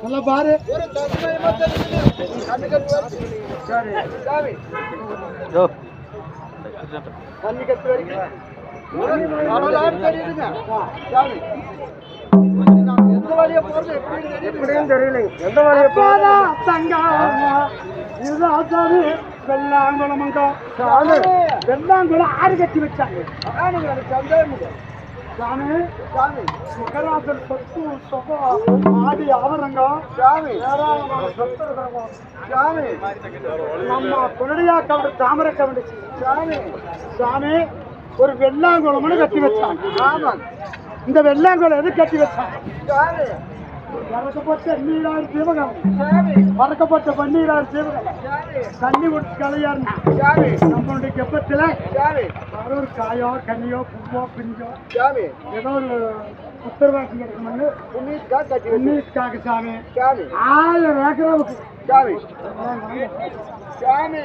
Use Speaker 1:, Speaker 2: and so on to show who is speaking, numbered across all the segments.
Speaker 1: நல்லா பாரு.
Speaker 2: கண்ணு கட்டு வரைக்கும் எந்த வழியா போறது
Speaker 1: தங்கா இதுதான் சாமி வெள்ளாங்குளம் ஆறு கட்டி வச்சாங்க. சாமி
Speaker 2: சாமி
Speaker 1: மகராசன் சொத்து சொகம் ஆடி ஆவரங்க
Speaker 2: சாமி. சாமி
Speaker 1: நம்ம புனடியா கவடு தாமரை கவடிச்சு
Speaker 2: சாமி
Speaker 1: சாமி ஒரு வெள்ளாங்குளம்னு கட்டி வச்சாங்க.
Speaker 2: ஆமாங்க
Speaker 1: இந்த வெள்ளாங்குளம் எது கட்டி வச்சாங்க?
Speaker 2: சாமி
Speaker 1: வறக்கப்பட்ட நீராறு சிவகம்.
Speaker 2: சாமி
Speaker 1: வறக்கப்பட்ட பன்னீராறு சிவகம்.
Speaker 2: சாமி
Speaker 1: தண்ணி குடிச்சு கலையாருனா நம்மளுடைய கெப்பத்தில் ஒரு காயோ கனியோ பூவோ பிஞ்சோ ஏதோ ஒரு
Speaker 2: கட்டி வச்சு
Speaker 1: உன்னிக்காக சாமி.
Speaker 2: சாமி.
Speaker 1: ஆயிரம் ஏக்கராவுக்கு
Speaker 2: சாமி. சாமி.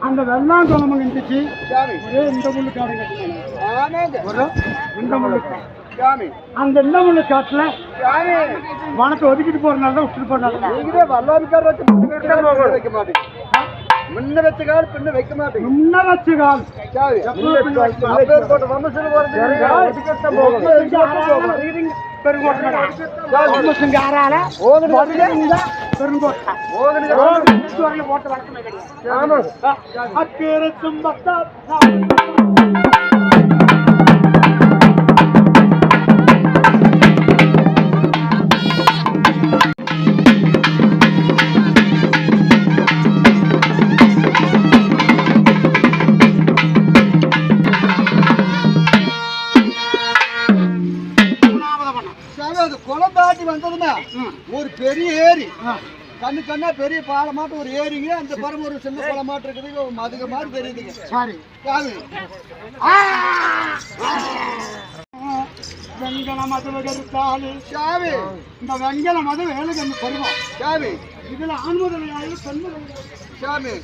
Speaker 1: அந்த வெள்ளாங்குளம் இருந்துச்சு.
Speaker 2: சாமி.
Speaker 1: ஒரே இந்த முள்ளு காடு கட்டினாங்க இந்த முள்ளு.
Speaker 2: சாமி.
Speaker 1: அந்த இந்த முள்ளு காட்டுல
Speaker 2: சாமி.
Speaker 1: வனத்தை ஒதுக்கிட்டு போறனால தான் விட்டுட்டு
Speaker 2: நீங்களே வல்லாமிக்கார வைக்க மாட்டீங்க. முன்ன வச்ச கால் பின்ன வைக்க மாட்டீங்க
Speaker 1: முன்ன வச்சு கால்
Speaker 2: போறது
Speaker 1: பெருங்கோட்டை ஆறால பெருங்கோட்டை போட்டு
Speaker 2: ஆமா.
Speaker 1: அக்கேறு சும்பத்தா
Speaker 2: ஒரு பெரிய ஏரி. கண்ணு கண்ணா பெரிய பாலமாட்டம் ஒரு ஏரிங்க. அந்த பரம் ஒரு சின்ன குளமாட்டம் இருக்குது. மதுக மாதிரி தெரியுதுங்க.
Speaker 1: சாரி.
Speaker 2: சாமி
Speaker 1: வெங்கல மதுவை கருத்தாளி
Speaker 2: சாமி
Speaker 1: இந்த வெங்கல மது வேலைக்கு அந்த பருவம்
Speaker 2: சாமி
Speaker 1: இதுல ஆண் முதலையாளி பெண் முதலையாளி
Speaker 2: சாமி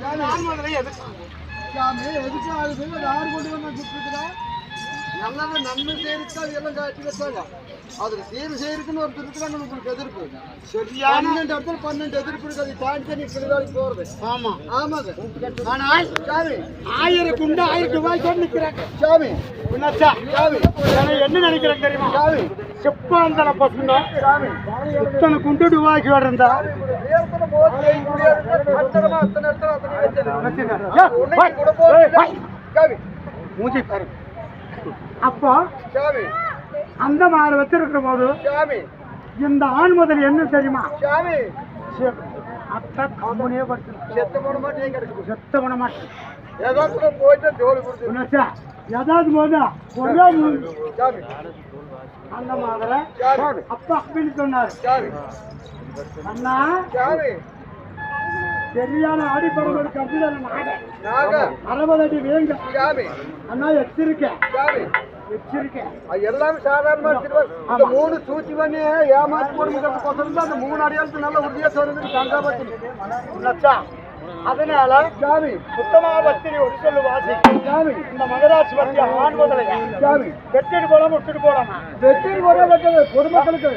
Speaker 2: சாமி
Speaker 1: ஆண் முதலை எதுக்கு
Speaker 2: சாமி எதுக்கு அது யார் கொண்டு வந்து நல்லதை நன்மை அது எல்லாம் காட்டி வச்சாங்க. அதுக்கு தீர்வு செய்யறதுக்குன்னு ஒருத்தர் இருக்கிறாங்க உங்களுக்கு எதிர்ப்பு.
Speaker 1: சரியான
Speaker 2: பன்னெண்டு இடத்துல பன்னெண்டு எதிர்ப்பு இருக்கு அது தாண்டி தான் நீ போறது.
Speaker 1: ஆமா.
Speaker 2: ஆமாங்க.
Speaker 1: ஆனால்
Speaker 2: சாமி.
Speaker 1: ஆயிரம் குண்டு ஆயிரம் ரூபாய் கொண்டு நிக்கிறாங்க.
Speaker 2: சாமி.
Speaker 1: என்னாச்சா?
Speaker 2: சாமி.
Speaker 1: நான் என்ன நினைக்கிறேன் தெரியுமா?
Speaker 2: சாமி.
Speaker 1: செப்பாந்தன பசங்க.
Speaker 2: சாமி.
Speaker 1: இத்தனை குண்டு ரூபாய்க்கு ஏய்.
Speaker 2: சாமி.
Speaker 1: மூஞ்சி பாரு அப்போ
Speaker 2: சாமி.
Speaker 1: அந்த மாதிரி வச்சிருக்கிற போது இந்த ஆண் முதல் என்ன தெரியுமா? அத்தை கம்பெனியே படுத்து
Speaker 2: செத்த போட மாட்டேன்
Speaker 1: செத்த பண்ண மாட்டேன்
Speaker 2: ஏதாவது போயிட்டு ஜோலி கொடுத்து.
Speaker 1: ஏதாவது போதா? ஒரே அந்த மாதிரி. அப்பா அப்படின்னு சொன்னாரு. அண்ணா. சரியான அடிப்படம் இருக்கு அப்படின்னு அறுபது அடி வேங்க. அண்ணா எச்சரிக்கை
Speaker 2: எல்லாமே சாதாரணமா திருவாரு இந்த மூணு சூழ்ச்சி பண்ணி ஏமாத்தி தான் அந்த மூணு அடையாளத்து நல்ல உறுதியா சொல்றது கங்காபத்தி
Speaker 1: என்னாச்சா அதனால
Speaker 2: சாமி.
Speaker 1: சுத்தமா பத்திரி ஒரு சொல்லு வாசி.
Speaker 2: சாமி.
Speaker 1: இந்த மகராசி பத்தி ஆண் முதலையா
Speaker 2: சாமி.
Speaker 1: வெட்டிட்டு போலாமா. விட்டுட்டு போலாமா
Speaker 2: வெற்றி ஒரே வைக்கிறது பொதுமக்களுக்கு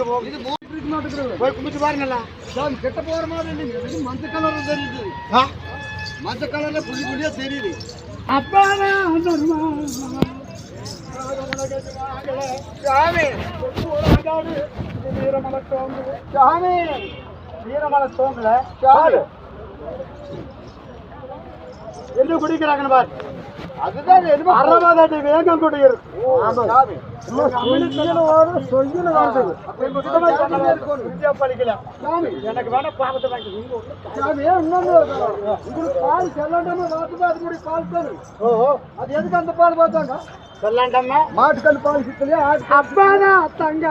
Speaker 1: போகுது?
Speaker 2: மாட்டேங்கிறது
Speaker 1: போய் கும்பிட்டு பாருங்களா
Speaker 2: சாமி கெட்ட போற மாதிரி இல்லைங்க மஞ்சள் கலர்ல தெரியுது மஞ்சள் கலர்ல புள்ளி புள்ளியா தெரியுது
Speaker 1: அப்பாடா
Speaker 2: சாமி
Speaker 1: வீரமலை தோங்கு
Speaker 2: சாமி.
Speaker 1: வீரமலை தோங்கல
Speaker 2: சாமி.
Speaker 1: என்ன குடிக்கிறாங்கன்னு பாரு.
Speaker 2: அதுதான் என்னமோ
Speaker 1: அறுபது அடி வேகம் குடியிருக்கு
Speaker 2: சாமி.
Speaker 1: சொல்லுன்னு வருது படிக்கல
Speaker 2: சாமி
Speaker 1: எனக்கு வேணா பாவத்தை வாங்கி சொல்லாண்டம்மா.
Speaker 2: மாட்டுக்கல் பால் சிக்கலையா
Speaker 1: அப்பாடா தங்க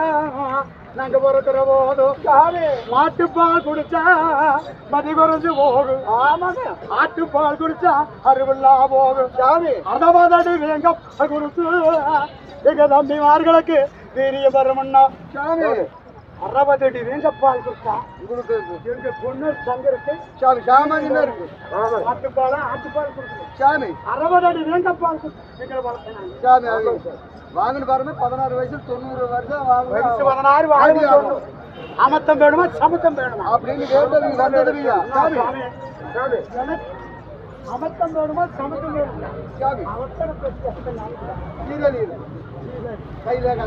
Speaker 1: நாங்க பிறக்கிற
Speaker 2: சாமி
Speaker 1: மாட்டுப்பால் குடிச்சா மதி குறைஞ்சு போகும்
Speaker 2: ஆமாங்க.
Speaker 1: ஆட்டுப்பால் குடிச்சா அருவில்லா போகும்
Speaker 2: சாமி
Speaker 1: அறுபதடி வேங்க குடிச்சு. எங்க தம்பிமார்களுக்கு வீரிய பெருமண்ணா
Speaker 2: சாமி
Speaker 1: அறுபது அடி வேங்கப்பால் கொடுத்தா
Speaker 2: உங்களுக்கு
Speaker 1: எங்க பொண்ணு சங்கருக்கு
Speaker 2: சாமி சாமானியமே இருக்கு?
Speaker 1: ஆட்டுப்பால் ஆட்டுப்பால் கொடுக்கணும்
Speaker 2: சாமி.
Speaker 1: அறுபது அடி வேங்கப்பால் கொடுத்து எங்களை வளர்த்தனாங்க.
Speaker 2: சாமி வாங்கின பாருங்க பதினாறு வயசு தொண்ணூறு வருஷம்
Speaker 1: வயசு
Speaker 2: வாங்க
Speaker 1: பதினாறு வாங்க அமத்தம் வேணுமா சமத்தம் வேணுமா?
Speaker 2: அப்படின்னு வந்ததுங்க சாமி. சாமி.
Speaker 1: அமத்தம் வேணுமா? சமத்தம் வேணுமா?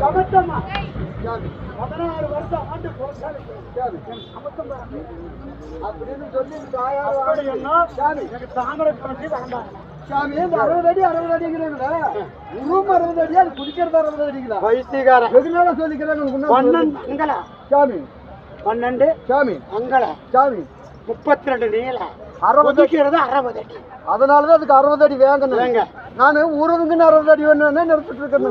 Speaker 1: சமத்தமா?
Speaker 2: சாமி.
Speaker 1: பதினாறு வருஷம் ஆண்டு
Speaker 2: சாமி.
Speaker 1: சமத்தம்
Speaker 2: அப்படின்னு சொல்லி தாயார்
Speaker 1: தாமரை கணக்கு வேண்டாம்.
Speaker 2: சாமி. இந்த அறுபது அடி அறுபது அடிங்கிறீங்களா? உருவம் அறுபது அடி அது குடிக்கிறது அறுபது அடிங்களா?
Speaker 1: வைத்தியகாரன்
Speaker 2: நாளா சொல்லிக்கிறாங்க சாமி.
Speaker 1: பன்னெண்டு
Speaker 2: சாமி.
Speaker 1: அங்கல.
Speaker 2: சாமி.
Speaker 1: முப்பத்தி ரெண்டு நீள
Speaker 2: அறுபது
Speaker 1: ஒதுக்கிறது அறுபது அடி.
Speaker 2: அதனாலதான் அதுக்கு அறுபது அடி வேங்கணும்
Speaker 1: வேங்க.
Speaker 2: நான் ஊருக்குன்னு அறுபது அடி வேணும்னு நிறுத்திட்டு இருக்கேன்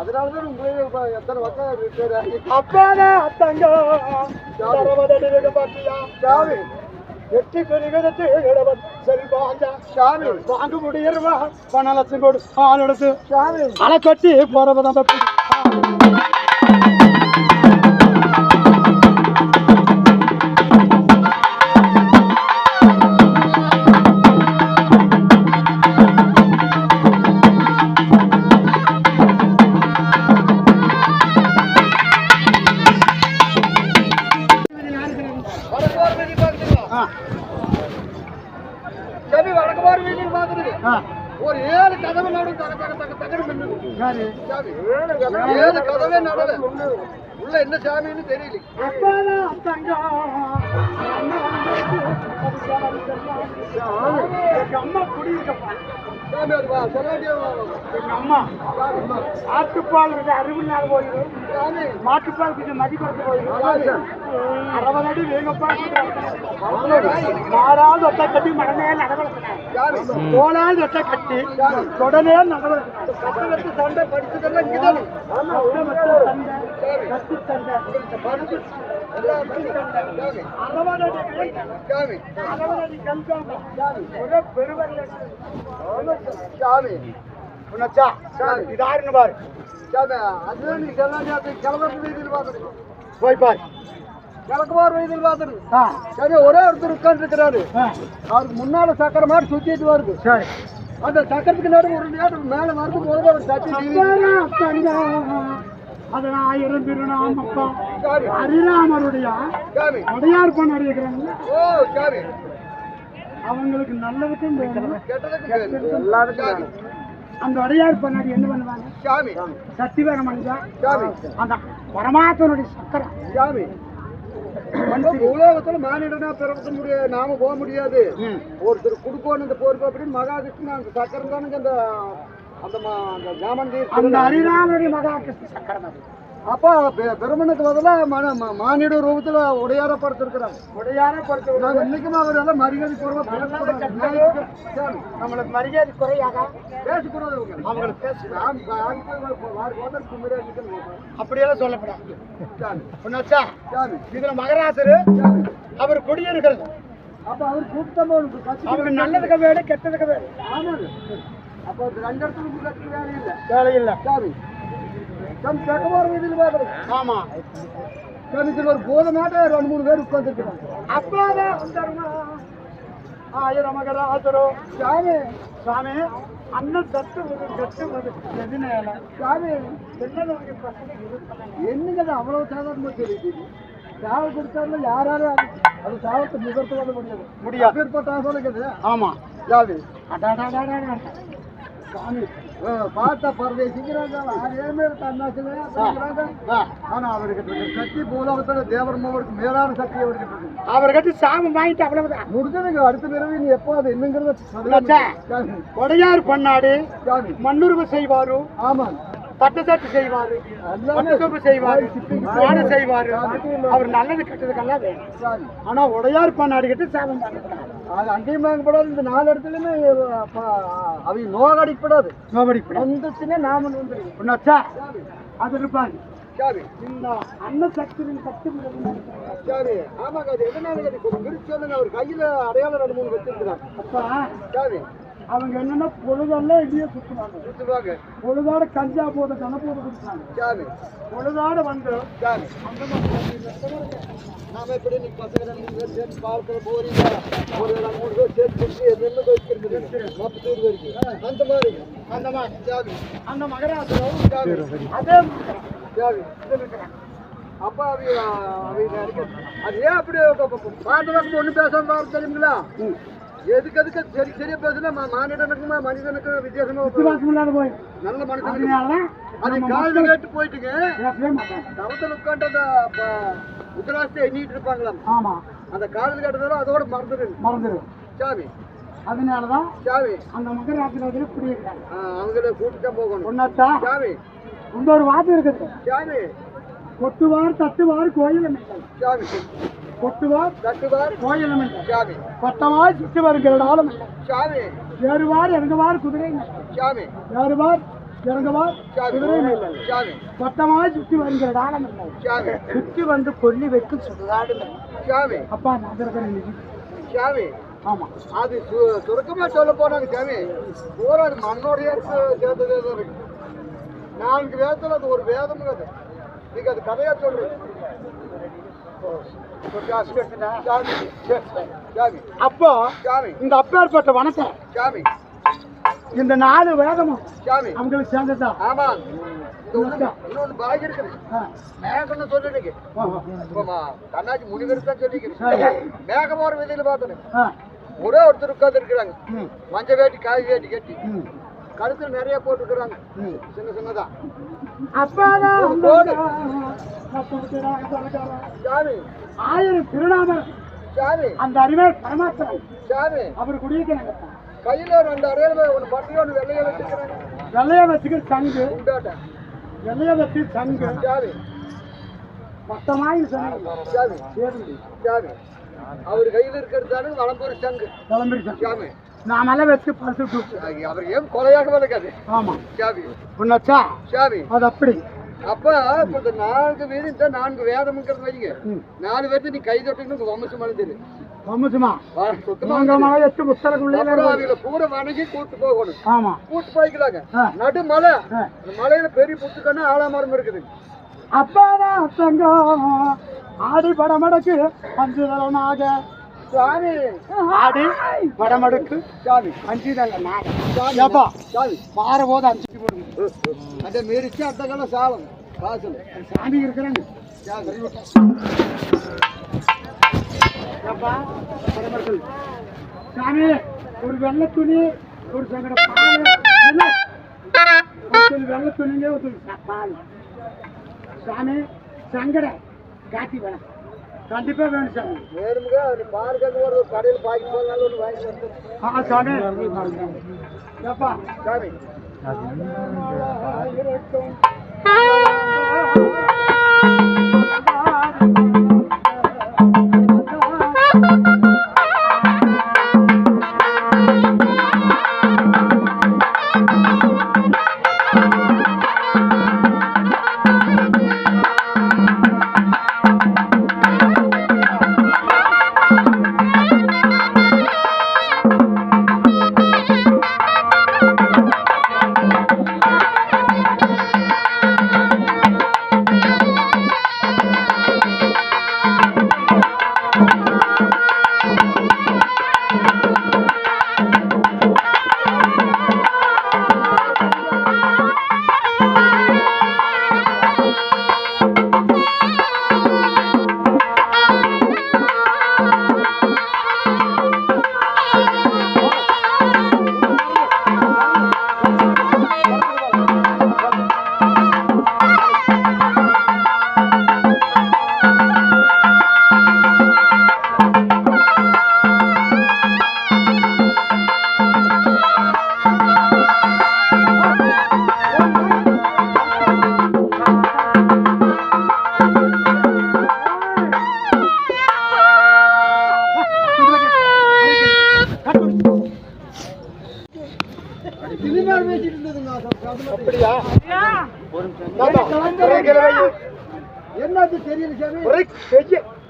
Speaker 2: அதனாலதான் உங்களே எத்தனை ஆகி
Speaker 1: அப்பாடா தங்க அறுபது அடி வேக பாத்தியா?
Speaker 2: சாமி.
Speaker 1: எட்டு இடவன் சரி பாஞ்சா
Speaker 2: சாமி.
Speaker 1: வாங்க முடியறவா பணம் லட்சம் கொடு ஆள் எடுத்து.
Speaker 2: சாமி.
Speaker 1: அலை கட்டி போறவதான்
Speaker 2: சாமி வடக்குவார் வீதி பாக்குறீங்க ஒரு ஏழு கதவு நடு தக தக தக. சாமி ஏழு கதவே நடுல உள்ள என்ன சாமின்னு தெரியல
Speaker 1: அம்மா குடியிருக்கப்பா
Speaker 2: சாமி அது
Speaker 1: அம்மா ஆட்டுப்பால் கொஞ்சம் அறிவில்லாத போயிடும். மாட்டுப்பால் கொஞ்சம் மதிப்படுத்த போயிடும். அறுபது அடி வேகப்பால் மாறாவது ஒத்த கட்டி மடனே நடவடிக்கணும் போனாவது ஒத்த கட்டி உடனே நடவடிக்கணும்
Speaker 2: சண்டை படிச்சதெல்லாம் இங்கதான்
Speaker 1: கத்தி சண்டை உனச்சா பாரு
Speaker 2: அதுதான் நீ கிளம்பி கிளம்பி வீதியில் பார்த்துருக்கு
Speaker 1: போய் பாரு
Speaker 2: கிழக்குமார் சரி ஒரே ஒருத்தர் உட்காந்துருக்கிறாரு அவருக்கு முன்னால சக்கரை மாதிரி சுத்திட்டு வருது
Speaker 1: சரி
Speaker 2: அந்த சக்கரத்துக்கு நடுவு ஒரு நேரம் மேல வருது போது அவர் சட்டி
Speaker 1: அது ஆயிரம் திருநாமப்பா
Speaker 2: சாமி
Speaker 1: ஹரிராமருடைய அடையார் பண்ண
Speaker 2: சாமி
Speaker 1: அவங்களுக்கு நல்லதுக்கும்.
Speaker 2: சாமி
Speaker 1: அந்த அடையார் பண்ணாடி என்ன பண்ணுவாங்க அணிஞ்சா
Speaker 2: சாமி
Speaker 1: அந்த பரமாத்மனுடைய சக்கரம்.
Speaker 2: உலகத்துல மானிடனா பிறக்க முடியாது நாம போக முடியாது. ஒருத்தர் குடுக்கணும் இந்த பொறுப்பு அப்படின்னு மகாகிருஷ்ணன் அந்த சக்கரம் தானுங்க அந்த அந்த
Speaker 1: ஹரிராமனுடைய மகாகிருஷ்ண சக்கரம் அது.
Speaker 2: அப்ப பெருமனுக்கு பதிலாக மன மானிட ரூபத்துல உடையார படுத்திருக்கிறாங்க
Speaker 1: உடையார பொறுத்த
Speaker 2: நாங்க இன்னைக்கும் அவர் எல்லாம் மரியாதை குறைவா பேசக்கூடாது சாமி,
Speaker 1: நம்மளுக்கு மரியாதை குறையாதா?
Speaker 2: பேசக்கூடாது அவங்க.
Speaker 1: அவங்களுக்கு பேச
Speaker 2: நாம் வாரி போய் வாரி போட்டு கும்பிடு அடிக்கணும் போறோம்.
Speaker 1: அப்படியெல்லாம் சொல்லப்படாது. இதுல மகராசரு. அவர் குடியிருக்கிறது
Speaker 2: அப்ப அவர் கூப்பிட்டமா கட்சி
Speaker 1: அவங்க நல்லதுக்கு வேணும் கெட்டதுக்கு வேணும்
Speaker 2: ஆமாங்க. அப்ப ரெண்டு கட்சி வேலை இல்லை.
Speaker 1: வேலை இல்ல.
Speaker 2: சாமி. சாமி செக்கமார் வீதியில் பார்க்குறேன்
Speaker 1: ஆமா.
Speaker 2: சாமி இதுல ஒரு போதமாட்ட ரெண்டு மூணு பேர் உட்காந்துருக்கிறாங்க
Speaker 1: அப்பாதான் வந்தாருமா? ஆயிரம் மகராசரு
Speaker 2: சாமி
Speaker 1: சுவாமி அண்ணன் சத்து ஒரு கட்டு ஒரு எதுனால?
Speaker 2: சாமி
Speaker 1: என்னது பிரச்சனை? இருக்கு
Speaker 2: என்னங்க அது அவ்வளவு சாதாரணமா தெரியுது? சாவு கொடுத்தாருல யாராலும் அது சாவத்தை பண்ண முடியாது.
Speaker 1: முடியாது.
Speaker 2: அப்பேற்பட்ட சாமி. பார்த்தா பரதேசிக்கிறாங்க தன்னாச்சுங்க
Speaker 1: ஆ.
Speaker 2: ஆனா இருக்கிற சக்தி பூலோகத்துல தேவர் மோகருக்கு மேலான சக்தி அவருக்கு இருக்கு
Speaker 1: அவர்கிட்ட சாபம் வாங்கிட்டு அவ்வளவுதான்.
Speaker 2: முடிஞ்சதுங்க அடுத்த பிறகு நீ எப்போ அது என்னங்கிறத
Speaker 1: உடையார் பண்ணாடு மண்ணுருவு செய்வாரு
Speaker 2: ஆமாங்க
Speaker 1: தட்டு தட்டு செய்வாரு பட்டுக்கொம்பு செய்வாரு செய்வாரு. அவர் நல்லது கெட்டதுக்கெல்லாம் வேணும். ஆனா உடையார் பண்ணாடு கிட்ட சாபம் பண்ணக்கூடாது
Speaker 2: அது அங்கேயும் வாங்கப்படாது இந்த நாலு இடத்துலயுமே அவங்க நோகடிக்கப்படாது
Speaker 1: நோபடி
Speaker 2: வந்துச்சுன்னா நாம
Speaker 1: ஒன்னாச்சா அது இருப்பாங்க இந்த அன்ன சக்தியின் சக்தி
Speaker 2: சாமி ஆமாங்க அது எதனால அது? கொஞ்சம் விரிச்சு சொல்லுங்க அவர் கையில அடையாளம் ரெண்டு மூணு வச்சிருக்கிறாங்க
Speaker 1: அப்பா.
Speaker 2: சாமி
Speaker 1: அவங்க என்னன்னா பொழுதெல்லாம் இங்கேயே சுற்றுவாங்க
Speaker 2: சுத்துவாங்க
Speaker 1: பொழுதாட கஞ்சா போத கணப்போத குடிச்சாங்க
Speaker 2: சாமி
Speaker 1: பொழுதாட வந்து
Speaker 2: நாம எப்படி நீ பசங்க ரெண்டு பேர் சேர்ந்து பார்க்கிற போறீங்க ஒரு மூணு பேர் சேர்த்து குடிச்சு எதுன்னு வச்சிருக்குது மொத்த தூர் வரைக்கும் அந்த மாதிரி
Speaker 1: அந்த மாதிரி
Speaker 2: சாமி
Speaker 1: அந்த மகராசிரம் அதே
Speaker 2: சாமி அப்ப அவி அவி நினைக்க அது ஏன் அப்படி பாட்டு பக்கம் ஒண்ணு பேசாம பாரு தெரியுங்களா எதுக்கு எதுக்கு சரி சரியா பேசுனா ம- மானிடனுக்கும் மனிதனுக்கு வித்தியாசமா
Speaker 1: இல்லாத போய்
Speaker 2: நல்ல
Speaker 1: அதனாலதான்
Speaker 2: அது கேட்டு போயிட்டுங்க. தவத்தில் உட்காந்து அந்த உத்தராசத்தை எண்ணிட்டு இருப்பாங்களாம்.
Speaker 1: ஆமா.
Speaker 2: அந்த காலையில் கேட்டதாலும் அதோட மறந்துடு
Speaker 1: மறந்துடும்
Speaker 2: சாமி.
Speaker 1: அதனாலதான்
Speaker 2: சாமி.
Speaker 1: அந்த மகராசிரத்தில் குடியிருக்காங்க
Speaker 2: ஆ, அவங்கள கூட்டிட்டு போகணும்.
Speaker 1: ஒன்னாச்சா
Speaker 2: சாமி.
Speaker 1: இன்னொரு வார்த்தை இருக்குது.
Speaker 2: சாமி.
Speaker 1: கொட்டுவார் தட்டுவார் கோயில்
Speaker 2: சாமி.
Speaker 1: கொட்டுவார்
Speaker 2: தட்டுவார்
Speaker 1: கோயில் அமைத்தல்
Speaker 2: சாமி.
Speaker 1: பட்டமாய் சுற்றி வருகிறதாலும்
Speaker 2: சாமி.
Speaker 1: ஏறுவார் இறங்குவார் குதிரை.
Speaker 2: சாமி.
Speaker 1: ஏறுவார் இறங்குவார் குதிரை.
Speaker 2: சாமி.
Speaker 1: பட்டமாய் சுற்றி வருகிறதாலும் இல்லை.
Speaker 2: சாமி.
Speaker 1: சுற்றி வந்து கொல்லி வைக்கும் சுடுகாடு இல்லை.
Speaker 2: சாமி.
Speaker 1: அப்பா நான் இருக்கிறேன் இன்னைக்கு.
Speaker 2: சாமி.
Speaker 1: ஆமா.
Speaker 2: அது சு- சொல்ல போனாங்க சாமி. பூரா அது மண்ணோடைய சேர்ந்ததே தான் இருக்கு. நான்கு வேதத்துல அது ஒரு வேதம் அது. நீங்க அது கதையா சொல்றீங்க. சாமி சாமி
Speaker 1: அப்போ இந்த அப்பேற்பட்ட வனத்தை இந்த நாலு வேதமும்
Speaker 2: சாமி
Speaker 1: அவங்களுக்கு சேர்ந்ததா
Speaker 2: ஆமா இன்னொன்னு பாக்கி இருக்குது. மேகம்னு. இப்போ கண்ணாச்சி முனிவர் தான். மேகம் போற விதையில பார்த்தேன். ஒரே ஒருத்தர் உட்கார்ந்து இருக்கிறாங்க. மஞ்சள் வேட்டி காய் வேட்டி கட்டி. கழுத்துல நிறைய போட்டுக்கிறாங்க. சின்ன சின்னதா.
Speaker 1: அப்பாதான்
Speaker 2: ஒரு. சாமி.
Speaker 1: ஆயிரம் திருநாமம்.
Speaker 2: சாமி.
Speaker 1: அந்த அறிவே பரமாத்மன்
Speaker 2: சாமி.
Speaker 1: அவர் குடியிருக்கிறாங்க.
Speaker 2: கையில ரெண்டு அறையில ஒன்று பட்டியல் ஒன்று வெள்ளைய வச்சுக்கிறாங்க.
Speaker 1: வெள்ளைய வச்சுக்கிற சங்கு.
Speaker 2: உண்டாட்ட.
Speaker 1: வெள்ளைய வச்சு சங்கு.
Speaker 2: சாமி.
Speaker 1: மொத்தமாய் சொன்னாங்க
Speaker 2: அவர் கையில இருக்கிறது தானே வளம்பூர் சங்கு.
Speaker 1: கிளம்பிருச்சேன்
Speaker 2: சாமி.
Speaker 1: நாமெல்லாம் வச்சு பரிசு கொடுத்து
Speaker 2: அவர் ஏன் கொலையாக வளர்க்காது
Speaker 1: ஆமா.
Speaker 2: சாமி
Speaker 1: உன்னச்சா?
Speaker 2: சாமி
Speaker 1: அது அப்படி.
Speaker 2: அப்ப இப்ப இந்த நான்கு வீடு இந்த நான்கு வேதம்ங்கிறது வைங்க.
Speaker 1: ம்.
Speaker 2: நாலு பேர்த்து நீ கை தொட்டுன்னு வம்சம் அழுந்துரு
Speaker 1: வம்சமா?
Speaker 2: சுத்தமா
Speaker 1: நாங்க மலை எட்டு
Speaker 2: அப்புறம் அவங்கள பூரா வணங்கி கூட்டு போகணும்.
Speaker 1: ஆமா.
Speaker 2: கூட்டு போய்க்கலாங்க
Speaker 1: ஆ.
Speaker 2: நடு மலை.
Speaker 1: ஆ.
Speaker 2: அந்த மலையில பெரிய புத்துக்கண்ணு ஆலாமரம் இருக்குது.
Speaker 1: அப்பாதான் தங்கம் ஆடி படமடக்கு அஞ்சு தலனாக
Speaker 2: சாமி
Speaker 1: ஆடி. படமடுக்கு
Speaker 2: சாமி
Speaker 1: அஞ்சு ஏப்பா
Speaker 2: சாமி
Speaker 1: மாற போது அஞ்சு போடுங்க.
Speaker 2: அந்த மீறிச்சு அந்த காலம் சாலம் காசல்.
Speaker 1: சாமி இருக்கிறாங்க.
Speaker 2: சாமி
Speaker 1: ஒரு வெள்ளை துணி ஒரு சங்கட பால். வெள்ளை துணிங்க ஒரு பால். சாமி சங்கட. காட்டி வேணும். கண்டிப்பா வேணும் சாமி
Speaker 2: வேணுமுங்க நீ பார்க்க ஒரு கடையில் பாக்கி போனாலும் ஒன்று வாங்கி வந்து
Speaker 1: ஆ சாமி ஏப்பா
Speaker 2: சாமி சினிமா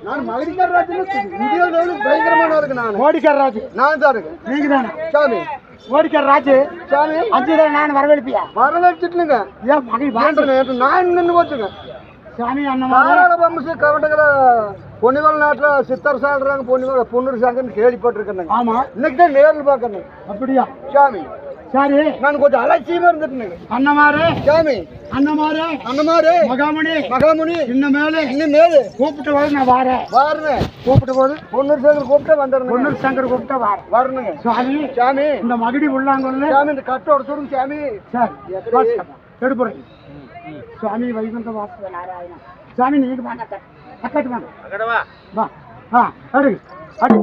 Speaker 2: நான் மகளிர் ராஜ்யம் பயங்கரமான இருக்கு நான்.
Speaker 1: மோடிக்கார ராஜு.
Speaker 2: நான் தான் இருக்கு
Speaker 1: நீங்க தானே
Speaker 2: சாமி.
Speaker 1: ஓடிக்கார் ராஜு.
Speaker 2: சாமி.
Speaker 1: அஞ்சு தான் நான் வரவேற்பியா?
Speaker 2: வரவேற்றுட்டுங்க
Speaker 1: ஏன் மகன்
Speaker 2: நான் நின்று போச்சுங்க.
Speaker 1: சாமி அண்ணன்
Speaker 2: வம்ச கவண்டங்கள பொன்னிவல் நாட்டில் சித்தர் சாடுறாங்க பொன்னிவல் பொன்னூர் சாங்கன்னு கேள்விப்பட்டிருக்கேன்
Speaker 1: ஆமா.
Speaker 2: இன்னைக்கு தான் நேரில் பார்க்கணும்.
Speaker 1: அப்படியா?
Speaker 2: சாமி.
Speaker 1: சரி.
Speaker 2: நான் கொஞ்சம் அலட்சியமா இருந்துட்டுங்க
Speaker 1: அண்ணமாரு.
Speaker 2: சாமி.
Speaker 1: அண்ணமாரு.
Speaker 2: அந்த மாதிரி
Speaker 1: மகாமணி.
Speaker 2: மகாமுனி
Speaker 1: இன்னும் மேலே.
Speaker 2: இன்னும் மேலு.
Speaker 1: கூப்பிட்டு போது நான் வாரேன்.
Speaker 2: வாருங்க.
Speaker 1: கூப்பிட்டு போது
Speaker 2: பொன்னூர் சாங்கர் கூப்பிட்டா வந்துடணும்
Speaker 1: பொண்ணு சங்கர் கூப்பிட்டு வாரேன்
Speaker 2: வரணுங்க
Speaker 1: சாமி.
Speaker 2: சாமி.
Speaker 1: இந்த மகடி உள்ளாங்கல்ல.
Speaker 2: சாமி இந்த கட்டோட சொல்லுங்க சாமி.
Speaker 1: சரி எடுப்புறேன் சுவாமி வைகுண்ட வாச நாராயண சுவாமி நீங்க வாங்க அக்கா. அக்காட்டு வாங்க. வா. ஆ அடு. அடு.